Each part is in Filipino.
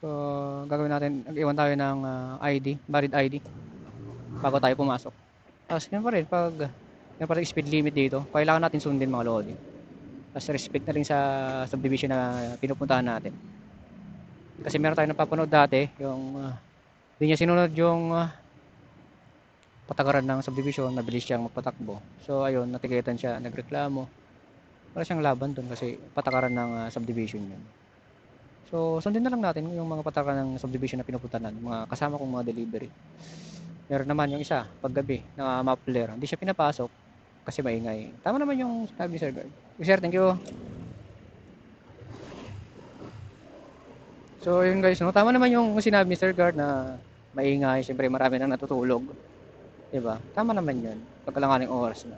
So, gagawin natin, nag-iwan tayo ng ah, ID, valid ID bago tayo pumasok. Tapos, yun pa rin, pag yun pa rin speed limit dito, kailangan natin sundin mga lodi. Tapos, respect na rin sa subdivision na pinupuntahan natin. Kasi meron tayo napapanood dati, yung ah, hindi niya sinunod yung ah, patakaran ng subdivision, mabilis siyang magpatakbo. So, ayun, natikitan siya, nagreklamo. Wala siyang laban dun kasi patakaran ng ah, subdivision yun. So, sundin na lang natin yung mga patakaran ng subdivision na pinupuntahan, mga kasama kong mga delivery. Meron naman yung isa, paggabi, na muffler. Hindi siya pinapasok kasi maingay. Tama naman yung sabi ni Sir Guard. Sir, thank you. So, yun guys, no? tama naman yung sinabi ni Sir Guard na maingay. Siyempre, marami nang natutulog. Diba? Tama naman yun. Pagkalanganing oras na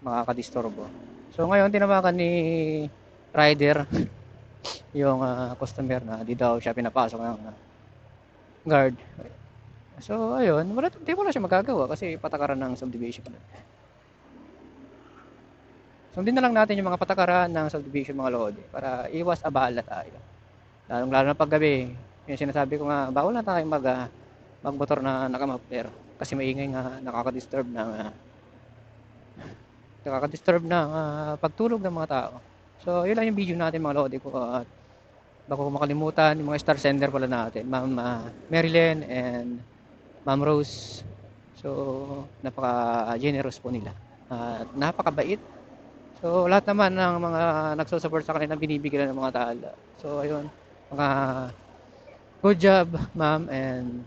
makakadisturbo. So, ngayon, tinamakan ni Rider yung ah, customer na di daw siya pinapasok ng ah, guard. So, ayun, wala, di wala siya magagawa kasi patakaran ng subdivision. Sundin na lang natin yung mga patakaran ng subdivision mga lodi para iwas abala tayo. Lalong lalo na paggabi, yung sinasabi ko nga, bawal na tayo mag, ah, magmotor na nakamapler kasi maingay nga nakaka-disturb ng ah, nakaka-disturb ng ah, pagtulog ng mga tao. So, yun lang yung video natin mga lodi ko at bako ko makalimutan yung mga star sender pala natin, Ma'am ah, Marilyn and Ma'am Rose. So, napaka-generous po nila. At napakabait. So, lahat naman ng mga nagsusupport sa kanila binibigyan ng mga tala. So, ayun. Mga good job, ma'am and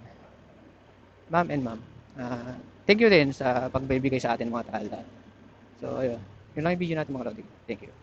ma'am and ma'am. Ah, thank you din sa pagbibigay sa atin mga tala. So, ayun. Yun lang yung video natin mga lodi. Thank you.